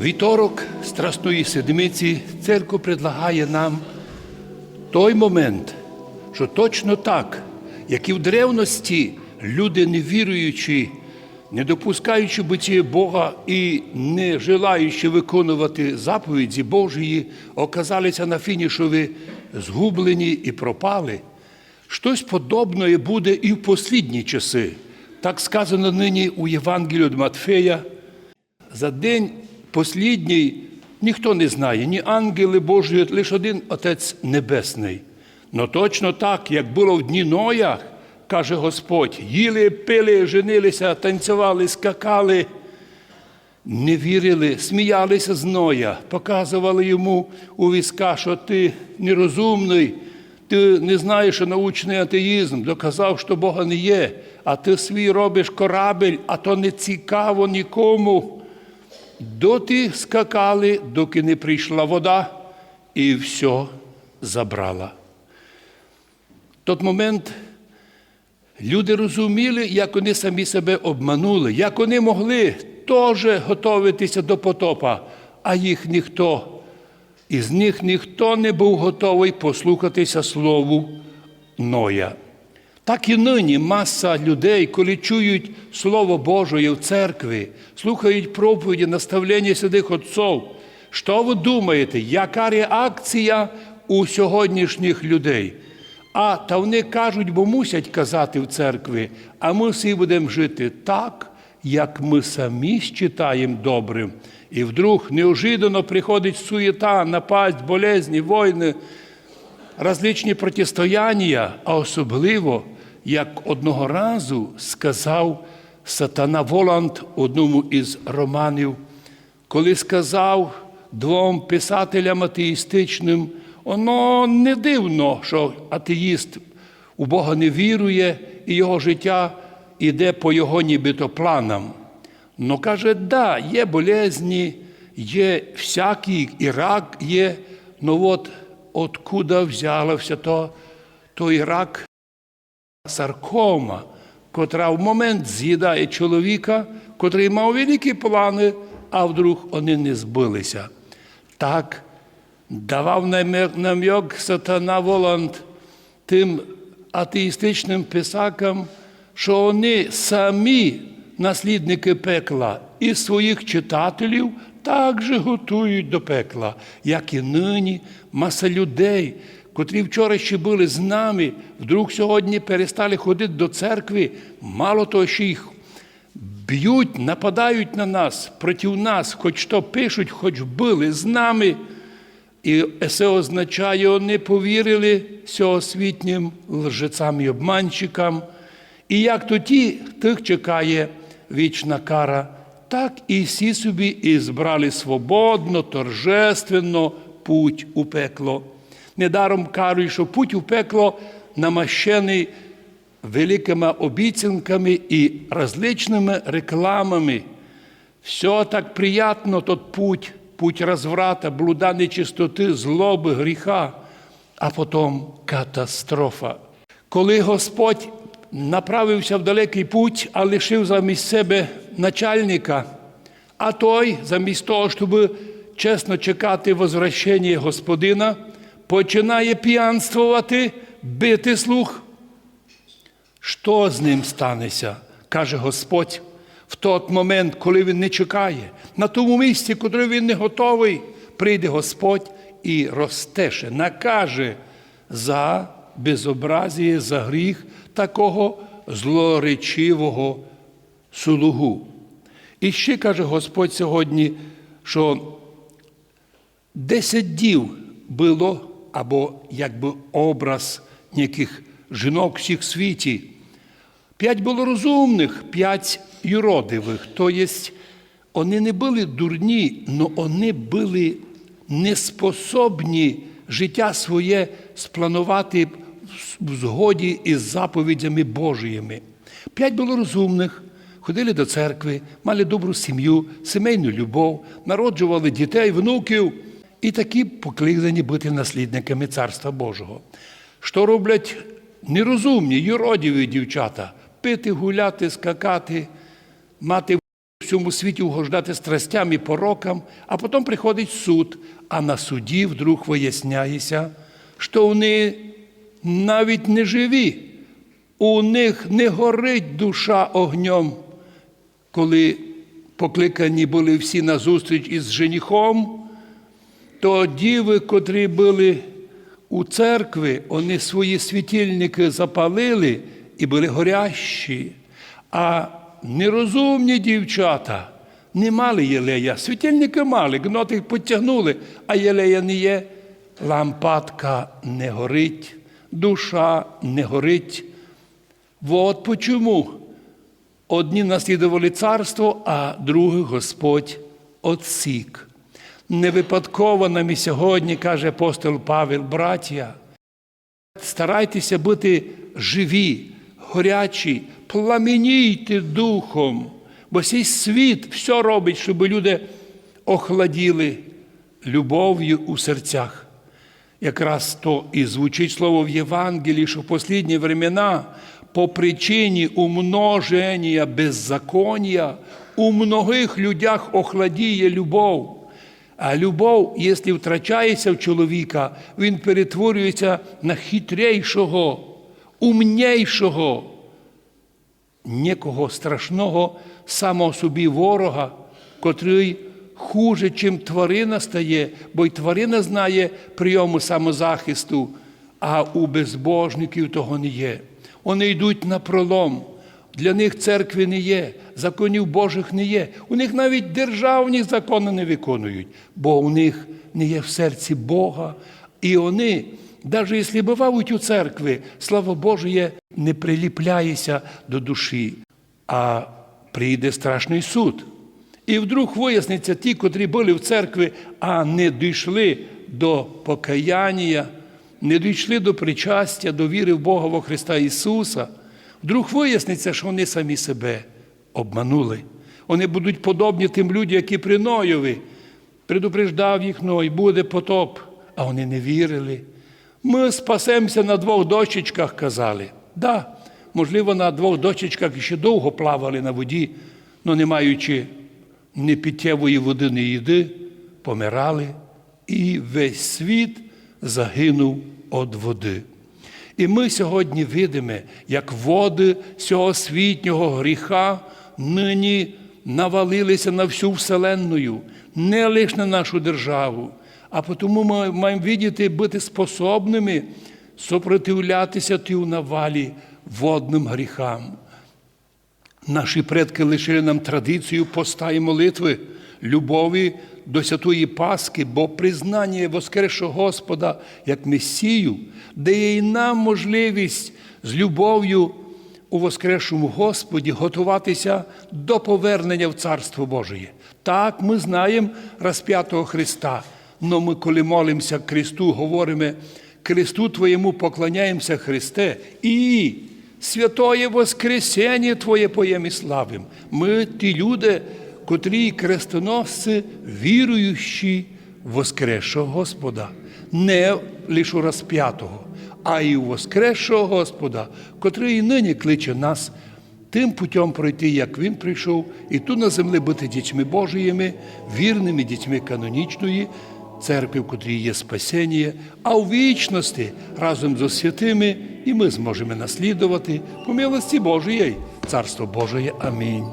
Вівторок Страсної Седмиці церква предлагає нам той момент, що точно так, як і в древності люди, не віруючи, не допускаючи биття Бога і не желаючи виконувати заповіді Божої, оказалися на фінішові згублені і пропали. Щось подобне буде і в послідні часи. Так сказано нині у Євангелії від Матфея. За день послідній ніхто не знає, ні ангели Божі, лише один Отець Небесний. Но точно так, як було в дні Ноя, каже Господь, їли, пили, женилися, танцювали, скакали, не вірили, сміялися з Ноя, показували йому у візка, що ти нерозумний, ти не знаєш, що научний атеїзм, доказав, що Бога не є, а ти свій робиш корабель, а то не цікаво нікому. Доти скакали, доки не прийшла вода, і все забрала. В той момент люди розуміли, як вони самі себе обманули, як вони могли теж готуватися до потопа, а їх ніхто, із них ніхто не був готовий послухатися слову Ноя. Так і нині маса людей, коли чують Слово Божє в церкві, слухають проповіді, наставлення святих отців. Що ви думаєте, яка реакція у сьогоднішніх людей? А та вони кажуть, бо мусять казати в церкві, а ми всі будемо жити так, як ми самі считаємо добрим. І вдруг неожиданно приходить суєта, напасть, болезні, війни, различні протистояння, а особливо, як одного разу сказав Сатана Воланд одному із романів, коли сказав двом писателям атеїстичним, воно не дивно, що атеїст у Бога не вірує, і його життя іде по його нібито планам. Ну каже, да, є болезні, є всякі, і рак є, ну от откуда взялося то, той рак саркома, котра в момент з'їдає чоловіка, котрий мав великі плани, а вдруг вони не збилися. Так давав намек сатана Воланд тим атеїстичним писакам, що вони самі наслідники пекла і своїх читателів також готують до пекла, як і нині маса людей, котрі вчора ще були з нами, вдруг сьогодні перестали ходити до церкви, мало того, що їх б'ють, нападають на нас, проти нас, хоч що пишуть, хоч били з нами. І це означає, вони повірили сьогосвітнім лжецям і обманщикам. І як то ті, тих чекає вічна кара, так і всі собі і збрали свободно, торжественно путь у пекло. Недаром кажуть, що путь у пекло намащений великими обіцянками і различними рекламами. Все так приятно, тот путь, путь разврата, блуда нечистоти, злоби, гріха, а потім катастрофа. Коли Господь направився в далекий путь, а лишив замість себе начальника, а той, замість того, щоб чесно чекати возвращення Господина, починає п'янствувати, бити слух. Що з ним станеться, каже Господь, в той момент, коли він не чекає, на тому місці, куди він не готовий, прийде Господь і розтеше, накаже за безобразіє, за гріх такого злоречивого слугу. І ще каже Господь сьогодні, що десять дів було, або якби образ яких жінок всіх світі. П'ять було розумних, п'ять юродивих. Тобто вони не були дурні, але вони були неспособні життя своє спланувати в згоді із заповідями Божіми. П'ять було розумних, ходили до церкви, мали добру сім'ю, сімейну любов, народжували дітей, внуків і такі покликані бути наслідниками Царства Божого. Що роблять нерозумні, юродіві дівчата? Пити, гуляти, скакати, мати в цьому світі угождати страстям і порокам, а потім приходить суд, а на суді вдруг виясняється, що вони навіть не живі, у них не горить душа огнем, коли покликані були всі на зустріч із женихом, то діви, котрі були у церкві, вони свої світильники запалили і були горящі. А нерозумні дівчата не мали єлея. Світильники мали, гноти їх потягнули, а єлея не є. Лампадка не горить, душа не горить. Вот почому одні наслідували царство, а других Господь отсік. Не випадково нам і сьогодні, каже апостол Павел, браття, старайтеся бути живі, горячі, пламенійте духом, бо цей світ все робить, щоб люди охладіли любов'ю у серцях. Якраз то і звучить слово в Євангелії, що в послідні времена по причині умноження беззаконня у многих людях охладіє любов. А любов, якщо втрачається в чоловіка, він перетворюється на хитрейшого, умнейшого, некого страшного самого собі ворога, котрий хуже, чим тварина стає, бо й тварина знає прийому самозахисту, а у безбожників того не є. Вони йдуть на пролом. Для них церкви не є, законів Божих не є. У них навіть державні закони не виконують, бо у них не є в серці Бога. І вони, навіть якщо бувають у церкві, слава Божія, не приліпляється до душі, а прийде страшний суд. І вдруг виясниться ті, котрі були в церкві, а не дійшли до покаяння, не дійшли до причастя, до віри в Бога во Христа Ісуса. Вдруг виясниться, що вони самі себе обманули. Вони будуть подобні тим людям, які при Ноєві. Предупреждав їх Ной, буде потоп, а вони не вірили. Ми спасемося на двох дощечках, казали. Да, можливо, на двох дощечках ще довго плавали на воді, але не маючи ні питтєвої води, ні їди, помирали, і весь світ загинув від води. І ми сьогодні видимо, як води цього світнього гріха нині навалилися на всю Вселенную, не лише на нашу державу, а тому ми маємо видіти, бути способними сопротивлятися тій навалі водним гріхам. Наші предки лишили нам традицію поста і молитви, любові до святої Пасхи, бо признання Воскресшого Господа як Месію дає і нам можливість з любов'ю у Воскресшому Господі готуватися до повернення в Царство Божє. Так, ми знаємо розп'ятого Христа, але ми, коли молимося Христу, говоримо, Христу Твоєму поклоняємося Христе і святоє Воскресення Твоє поєм і славим. Ми ті люди, котрі крестоносці, віруючі Воскресшого Господа, не лише розп'ятого, а й Воскресшого Господа, котрий і нині кличе нас тим путем пройти, як Він прийшов, і тут на землі бути дітьми Божіїми, вірними дітьми канонічної церкви, в котрій є спасіння, а у вічності разом з святими і ми зможемо наслідувати по милості Божої, Царство Божої. Амінь.